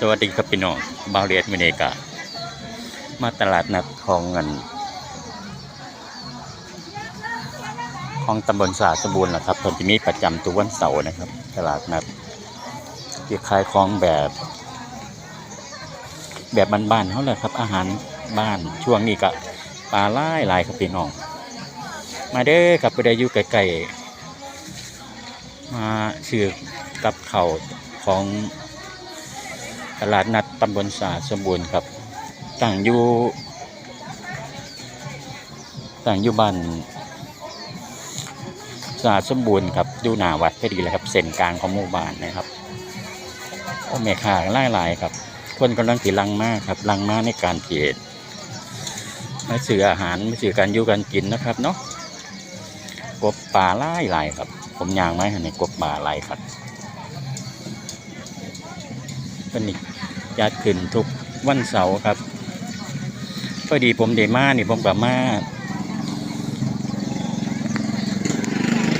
สวัสดีครับพี่น้องบาเรียดมิเนกะมาตลาดนัดของเงินของตำบลสาสมบูรณ์นะครับผมจะมีประจำทุกวันเสาร์นะครับ ตลาดนัดที่ขายของแบบ แบบบ้านๆเขาเลยครับ อาหารบ้านช่วงนี้ก็ปลาไล่ลายครับพี่น้อง มาเด้อครับไปได้อยู่ไกลๆมาซื้อกับเขาของ ลาดนัดตำบลสาสมบูรณ์ครับต่างอยู่ต่างอยู่บ้านสาสมบูรณ์ครับดูหนาวัดพอดีเลยครับ เส้นกลางของหมู่บ้านนะครับโอ้แม่ค้าไล่หลายครับ คนกำลังถีลังมากครับลังมากในการเทรมาซื้ออาหารมาซื้อการอยู่การกินนะครับเนาะกบป่าไล่หลายครับ ผมย่างไม้ในกบป่าไล่ครับเป็นอีก จัดขึ้นทุกวันเสาร์ครับ พอดีผมเดมานี่ผมกับมา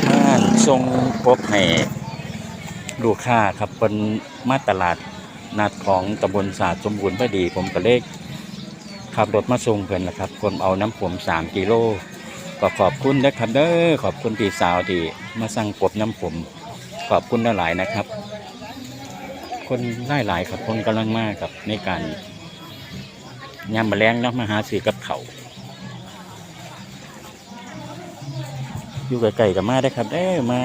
มาส่งพบให้ลูกค้าครับเป็นมาตลาดนัดของตำบลศาสตร์สมบูรณ์พอดีผมก็เลขขับรถมาส่งเพิ่นนะครับคนเอาน้ำผมสามกิโลก็ขอบคุณนะครับเด้อขอบคุณพี่สาวที่มาสั่งกบน้ำผม ขอบคุณหลายนะครับ คนหลายหลายครับคนกำลังมากครับในการยามมาแรงนาะมาหาซื้อกับเขาอยู่ไกลๆกับมาได้ครับเด้มา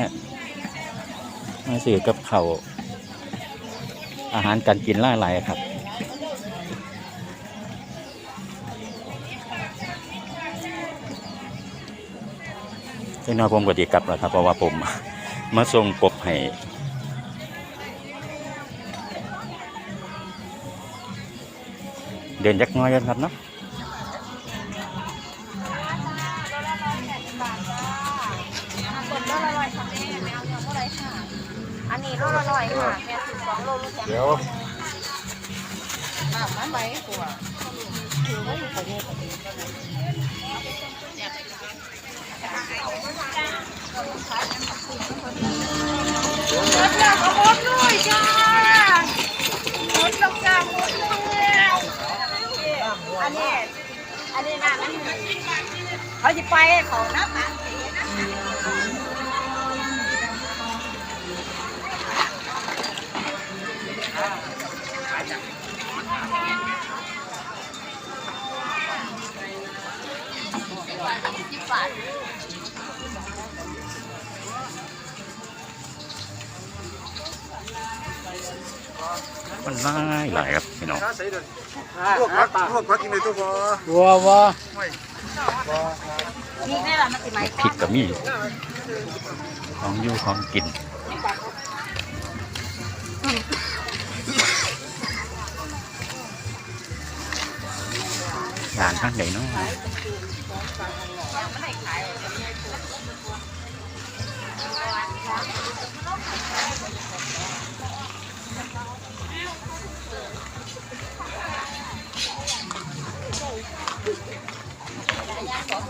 มาซื้อกับเขาอาหารการกินหลาหลายครับเจ้าน้อยผมก็ดีกลับแล้วครับเพราะว่าผมมาส่งกบให้ เดินจักหน้อยกันครับเนาะกดโลละร้อยค่ะแจะไปของน้ำมันสีนะมันหลายหลายครับพี่น้องพวกพักพวกพักกินในตู้พอวัววัว นี่แน่ละมันสิไหมผิดกับมีของอยู่ของกินร้านข้างไหนเนาะ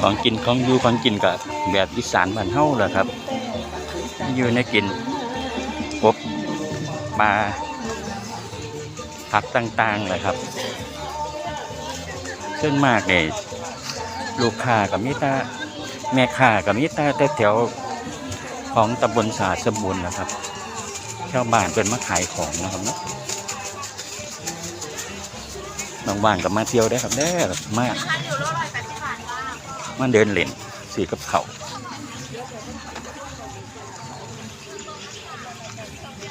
ของกินของอยู่ของกินกับแบบอีสานบ้านเฮาแหละครับ อยู่ในกินกบปลาผักต่างๆแหละครับส่วนมากเนี่ยลูกค้ากับมิตาแม่ค้ากับมิตาแต่แถวของตำบลสาสมบูรณ์นะครับชาวบ้านเป็นมาขายของนะครับเนาะว่างกับมาเที่ยวได้ครับเด้มาพั มาเดินเล่นสีกับเขาว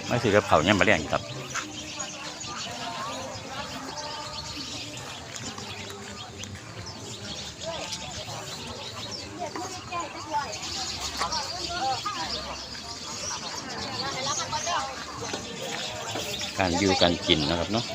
มาสีกับเขาเนี่ยมาเลี้ยงครับการอยู่การกินนะครับเนาะ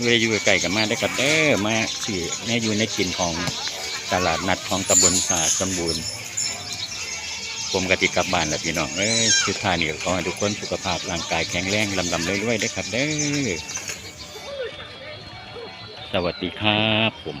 เวลาอยู่ใกล้กันมาได้กับเด้อมาสิแม่อยู่ในกินของตลาดนัดของตำบลสาสมบูรณ์ผมกติกลับบ้านแล้วพี่น้องเอ้ยสุดท้ายนี่ขอให้ทุกคนสุขภาพร่างกายแข็งแรงลำลำเรื่อยๆได้ครับเด้อสวัสดีครับผม